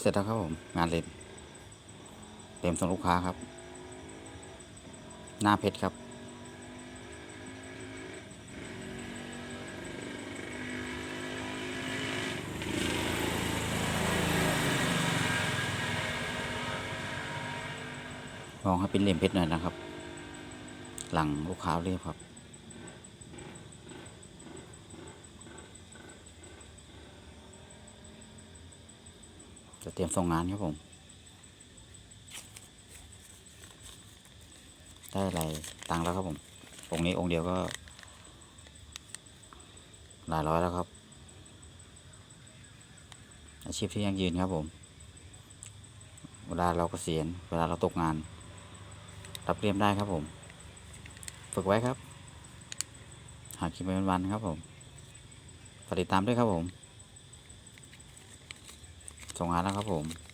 เสร็จแล้วครับผมงานเลนเต็มส่งลูกค้าครับ หน้าเพชรครับ ลองให้เป็นเหลี่ยมเพชรหน่อยนะครับ หลังลูกค้าเรียบครับ จะเตรียมส่งงานครับผม ได้อะไรตังแล้วครับผม องค์นี้องค์เดียวก็ หลายร้อยแล้วครับ อาชีพที่ยั่งยืนครับผม เวลาเราเกษียณเวลาเราตกงาน รับเรียมได้ครับผม ฝึกไว้ครับ หากินไปวันๆครับผมฝากติดตามด้วยครับผม ส่งงานแล้วครับผม